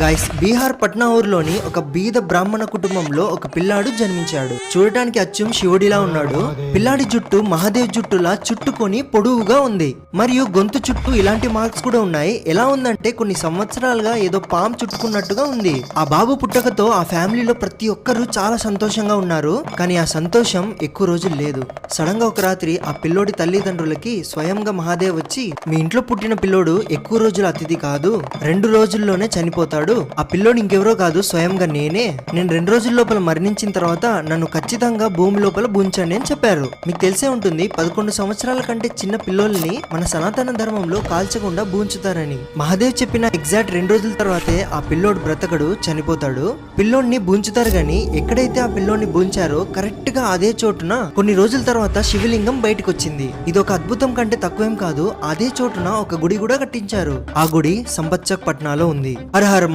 Guys Bihar Patna ఊర్లోని ఒక బీద బ్రాహ్మణ కుటుంబంలో ఒక పిల్లాడు జన్మించాడు. చూడటానికి అచ్చం శివుడిలా ఉన్నాడు. పిల్లాడి జుట్టు మహాదేవ్ జుట్టులా చుట్టుకొని పొడవుగా ఉంది. మరియు గొంతు చుట్టూ ఇలాంటి మార్క్స్ కూడా ఉన్నాయి. ఎలా ఉందంటే కొన్ని సంవత్సరాలుగా ఏదో పామ్ చుట్టుకున్నట్టుగా ఉంది. ఆ బాబు పుట్టకతో ఆ ఫ్యామిలీలో ప్రతి ఒక్కరూ చాలా సంతోషంగా ఉన్నారు. కానీ ఆ సంతోషం ఎక్కువ రోజులు లేదు. సడన్గా ఒక రాత్రి ఆ పిల్లోడి తల్లిదండ్రులకి స్వయంగా మహాదేవ్ వచ్చి మీ ఇంట్లో పుట్టిన పిల్లోడు ఎక్కువ రోజులు అతిథి కాదు రెండు రోజుల్లోనే చనిపోతాడు. ఆ పిల్లోడు ఇంకెవరో కాదు స్వయంగా నేనే. నేను రెండు రోజుల లోపల మరణించిన తర్వాత నన్ను ఖచ్చితంగా భూమి లోపల బుంచండి అని చెప్పారు. మీకు తెలిసే ఉంటుంది పదకొండు సంవత్సరాల కంటే చిన్న పిల్లోల్ని మన సనాతన ధర్మంలో కాల్చకుండా బూంచుతారని మహాదేవ్ చెప్పిన ఎగ్జాక్ట్ రెండు రోజుల తర్వాతే ఆ పిల్లోడు బ్రతకడు చనిపోతాడు. పిల్లోడిని బూంచుతారు గాని ఎక్కడైతే ఆ పిల్లోడిని బూంచారో కరెక్ట్గా అదే చోటున కొన్ని రోజుల తర్వాత శివలింగం బయటకు వచ్చింది ఇది ఒక అద్భుతం కంటే తక్కువేం కాదు అదే చోటున ఒక గుడి కూడా కట్టించారు. ఆ గుడి సంపత్చక్ పట్నాలో ఉంది. హరహర